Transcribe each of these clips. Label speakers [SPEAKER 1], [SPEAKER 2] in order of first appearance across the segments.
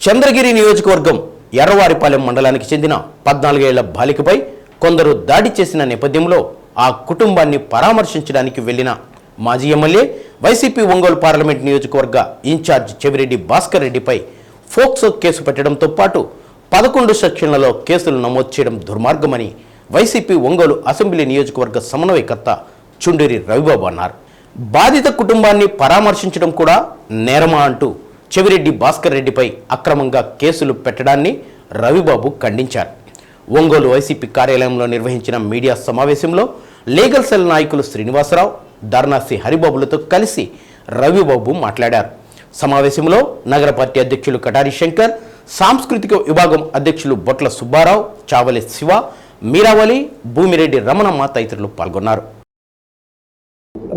[SPEAKER 1] చంద్రగిరి నియోజకవర్గం ఎర్రవారిపాలెం మండలానికి చెందిన పద్నాలుగేళ్ళ బాలికపై కొందరు దాడి చేసిన నేపథ్యంలో ఆ కుటుంబాన్ని పరామర్శించడానికి వెళ్ళిన మాజీ ఎమ్మెల్యే వైసీపీ ఒంగోలు పార్లమెంట్ నియోజకవర్గ ఇన్ఛార్జ్ చెవిరెడ్డి భాస్కర్ రెడ్డిపై ఫోక్సో కేసు పెట్టడంతో పాటు పదకొండు సెక్షన్లలో కేసులు నమోదు చేయడం దుర్మార్గమని వైసీపీ ఒంగోలు అసెంబ్లీ నియోజకవర్గ సమన్వయకర్త చుండూరి రవిబాబు అన్నారు. బాధిత కుటుంబాన్ని పరామర్శించడం కూడా నేరమా అంటూ చెవిరెడ్డి భాస్కర్ రెడ్డిపై అక్రమంగా కేసులు పెట్టడాన్ని రవిబాబు ఖండించారు. ఒంగోలు వైసీపీ కార్యాలయంలో నిర్వహించిన మీడియా సమావేశంలో లీగల్ సెల్ నాయకులు శ్రీనివాసరావు ధర్నాసి హరిబాబులతో కలిసి రవిబాబు మాట్లాడారు. సమావేశంలో నగర పార్టీ అధ్యక్షులు కటారి శంకర్ సాంస్కృతిక విభాగం అధ్యక్షులు బొట్ల సుబ్బారావు చావలి శివ మీరావళి భూమిరెడ్డి రమణమ్మ తదితరులు పాల్గొన్నారు.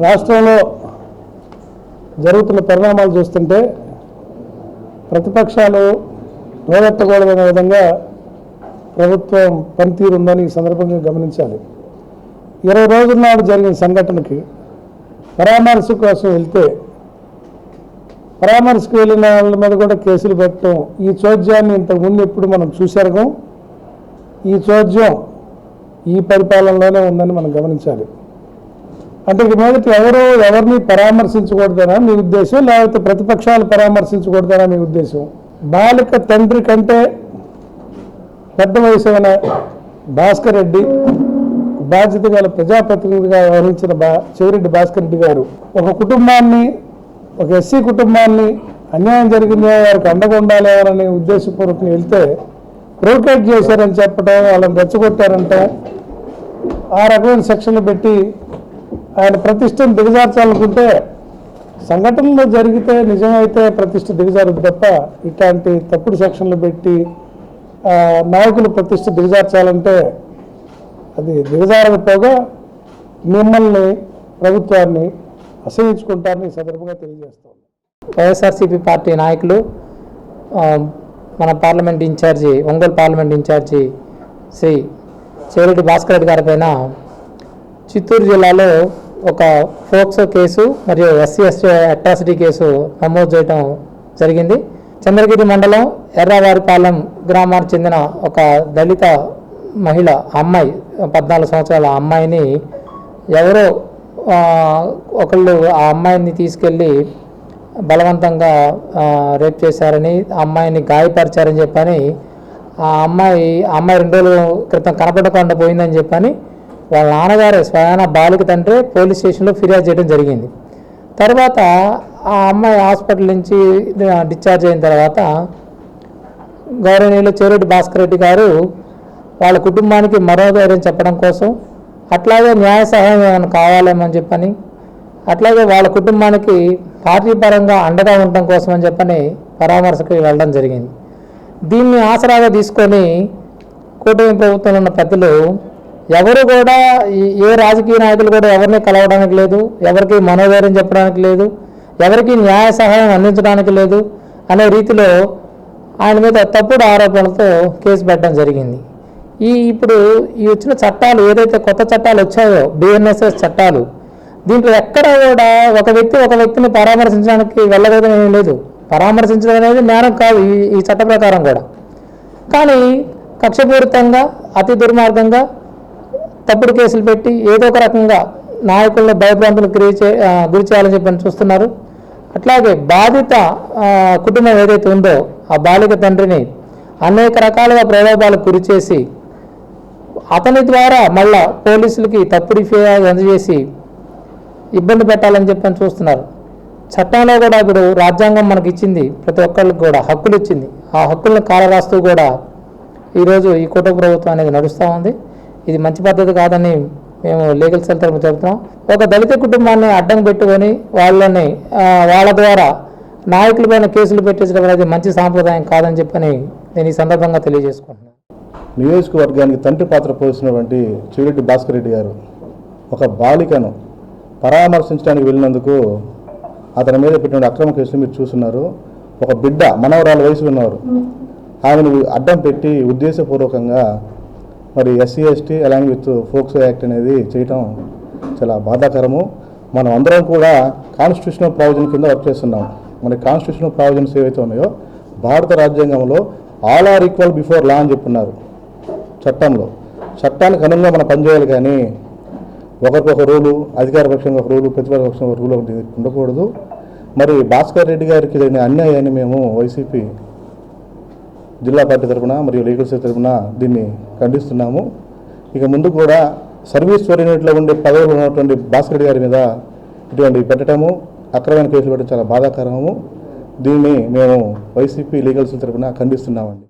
[SPEAKER 2] రాష్ట్రంలో జరుగుతున్న పరిణామాలు చూస్తుంటే ప్రతిపక్షాలు నోరెత్తకూడదనే విధంగా ప్రభుత్వం పనితీరు ఉందని ఈ సందర్భంగా గమనించాలి. ఇరవై రోజుల నాడు జరిగిన సంఘటనకి పరామర్శ కోసం వెళ్తే పరామర్శకు వెళ్ళిన వాళ్ళ మీద కూడా కేసులు పెట్టడం ఈ చోద్యాన్ని ఇంతకుముందు ఎప్పుడు మనం చూసారు ఈ చోద్యం ఈ పరిపాలనలోనే ఉందని మనం గమనించాలి. అంటే ఇక మీదట ఎవరు ఎవరిని పరామర్శించకూడదనా మీ ఉద్దేశం? లేకపోతే ప్రతిపక్షాలు పరామర్శించకూడదనా మీ ఉద్దేశం? బాలిక తండ్రి కంటే పెద్ద వయసు అయిన భాస్కర్ రెడ్డి బాధ్యత గల ప్రజాప్రతినిధిగా వ్యవహరించిన బా చెవిరెడ్డి భాస్కర్ రెడ్డి గారు ఒక కుటుంబాన్ని ఒక ఎస్సీ కుటుంబాన్ని అన్యాయం జరిగింది వారికి అండగా ఉండాలి ఉద్దేశపూర్వకం వెళ్తే ప్రోకేట్ చేశారని చెప్పడం వాళ్ళని రెచ్చగొట్టారంట. ఆ రకమైన సెక్షన్లు పెట్టి ఆయన ప్రతిష్టను దిగజార్చాలనుకుంటే సంఘటనలు జరిగితే నిజమైతే ప్రతిష్ట దిగజారుదు తప్ప ఇట్లాంటి తప్పుడు సెక్షన్లు పెట్టి నాయకులు ప్రతిష్ట దిగజార్చాలంటే అది దిగజారకపోగా మిమ్మల్ని ప్రభుత్వాన్ని అసహించుకుంటారని సందర్భంగా తెలియజేస్తాం
[SPEAKER 3] వైఎస్ఆర్సీపీ పార్టీ నాయకులు మన parliament in charge Ongole parliament in charge Shri Chevireddy Bhaskar Reddy గారి పైన చిత్తూరు జిల్లాలో ఒక ఫోక్సో కేసు మరియు ఎస్సీ ఎస్టీ అట్రాసిటీ కేసు నమోదు చేయడం జరిగింది. చంద్రగిరి మండలం ఎర్రవారిపాలెం గ్రామానికి చెందిన ఒక దళిత మహిళ అమ్మాయి పద్నాలుగు సంవత్సరాల అమ్మాయిని ఎవరో ఒకళ్ళు ఆ అమ్మాయిని తీసుకెళ్ళి బలవంతంగా రేప్ చేశారని ఆ అమ్మాయిని గాయపరిచారని చెప్పని ఆ అమ్మాయి అమ్మాయి రెండు రోజుల క్రితం కనపడకుండా పోయిందని చెప్పని వాళ్ళ నాన్నగారు స్వయాన బాలిక తండ్రి పోలీస్ స్టేషన్లో ఫిర్యాదు చేయడం జరిగింది. తర్వాత ఆ అమ్మాయి హాస్పిటల్ నుంచి డిశ్చార్జ్ అయిన తర్వాత గౌరవనీయులు చెరెడ్డి భాస్కర్ రెడ్డి గారు వాళ్ళ కుటుంబానికి మనోధైర్యం చెప్పడం కోసం అట్లాగే న్యాయ సహాయం ఏమైనా కావాలేమని చెప్పని అట్లాగే వాళ్ళ కుటుంబానికి పార్టీ పరంగా అండగా ఉండటం కోసం అని చెప్పని పరామర్శకు వెళ్ళడం జరిగింది. దీన్ని ఆసరాగా తీసుకొని కూటమి ప్రభుత్వంలో ఉన్న పెద్దలు ఎవరు కూడా ఏ రాజకీయ నాయకులు కూడా ఎవరిని కలవడానికి లేదు ఎవరికి మనోధైర్యం చెప్పడానికి లేదు ఎవరికి న్యాయ సహాయం అందించడానికి లేదు అనే రీతిలో ఆయన మీద తప్పుడు ఆరోపణలతో కేసు పెట్టడం జరిగింది. ఈ ఇప్పుడు ఈ వచ్చిన చట్టాలు ఏదైతే కొత్త చట్టాలు వచ్చాయో బిఎన్ఎస్ఎస్ చట్టాలు దీంట్లో ఎక్కడ కూడా ఒక వ్యక్తి ఒక వ్యక్తిని పరామర్శించడానికి వెళ్ళలేదు ఏమీ లేదు. పరామర్శించడం అనేది నేరం కాదు ఈ ఈ చట్ట ప్రకారం కూడా. కానీ కక్షపూరితంగా అతి దుర్మార్గంగా తప్పుడు కేసులు పెట్టి ఏదో ఒక రకంగా నాయకులను భయభ్రాంతులు గురి చే గురి చేయాలని చెప్పని చూస్తున్నారు. అట్లాగే బాధిత కుటుంబం ఏదైతే ఉందో ఆ బాలిక తండ్రిని అనేక రకాలుగా ప్రలోభాలకు గురి చేసి అతని ద్వారా మళ్ళా పోలీసులకి తప్పుడు ఫిర్యాదు అందజేసి ఇబ్బంది పెట్టాలని చెప్పని చూస్తున్నారు. చట్టంలో కూడా ఇప్పుడు రాజ్యాంగం మనకి ఇచ్చింది ప్రతి ఒక్కళ్ళకి కూడా హక్కులు ఇచ్చింది. ఆ హక్కులను కాలరాస్తూ కూడా ఈరోజు ఈ కుటుంబ ప్రభుత్వం అనేది నడుస్తూ ఉంది. ఇది మంచి పద్ధతి కాదని మేము లీగల్ సెల్ తరపు చెబుతున్నాం. ఒక దళిత కుటుంబాన్ని అడ్డం పెట్టుకొని వాళ్ళని వాళ్ళ ద్వారా నాయకులపైన కేసులు పెట్టించడం అనేది మంచి సాంప్రదాయం కాదని చెప్పని నేను ఈ సందర్భంగా తెలియజేసుకుంటున్నాను.
[SPEAKER 4] నియోజకవర్గానికి తండ్రి పాత్ర పోసినటువంటి చివిరెడ్డి భాస్కర్ రెడ్డి గారు ఒక బాలికను పరామర్శించడానికి వెళ్ళినందుకు అతని మీద పెట్టిన అక్రమ కేసులు మీరు చూస్తున్నారు. ఒక బిడ్డ మనవరాల వయసు ఉన్నవారు. ఆమెను అడ్డం పెట్టి ఉద్దేశపూర్వకంగా మరి SC ST along with POCSO act అనేది చేయటం చాలా బాధాకరము. మనం అందరం కూడా కాన్స్టిట్యూషనల్ ప్రావిజన్ కింద వర్క్ చేస్తున్నాం. మన కాన్స్టిట్యూషనల్ ప్రావిజన్స్ ఏవైతే ఉన్నాయో భారత రాజ్యాంగంలో all are equal before law అని చెప్పున్నారు చట్టంలో. చట్టానికి అనుగుణంగా మనం పనిచేయాలి కానీ ఒకరికొక రూలు అధికార పక్షంగా ఒక రూలు ప్రతిపక్ష పక్షంగా ఒక రూలు ఒకటి ఉండకూడదు. మరి భాస్కర్ రెడ్డి గారికి జరిగిన అన్యాయాన్ని మేము వైసీపీ జిల్లా పార్టీ తరఫున మరియు లీగల్ సెల్ తరఫున దీన్ని ఖండిస్తున్నాము. ఇక ముందు కూడా సర్వీస్ ఓరియంటెడ్లో ఉండే పదవులు ఉన్నటువంటి భాస్కర్ గారి మీద ఇటువంటి పెట్టడము అక్రమైన కేసులు పెట్టడం చాలా బాధాకరము. దీన్ని మేము వైసీపీ లీగల్ సెల్ తరఫున ఖండిస్తున్నామండి.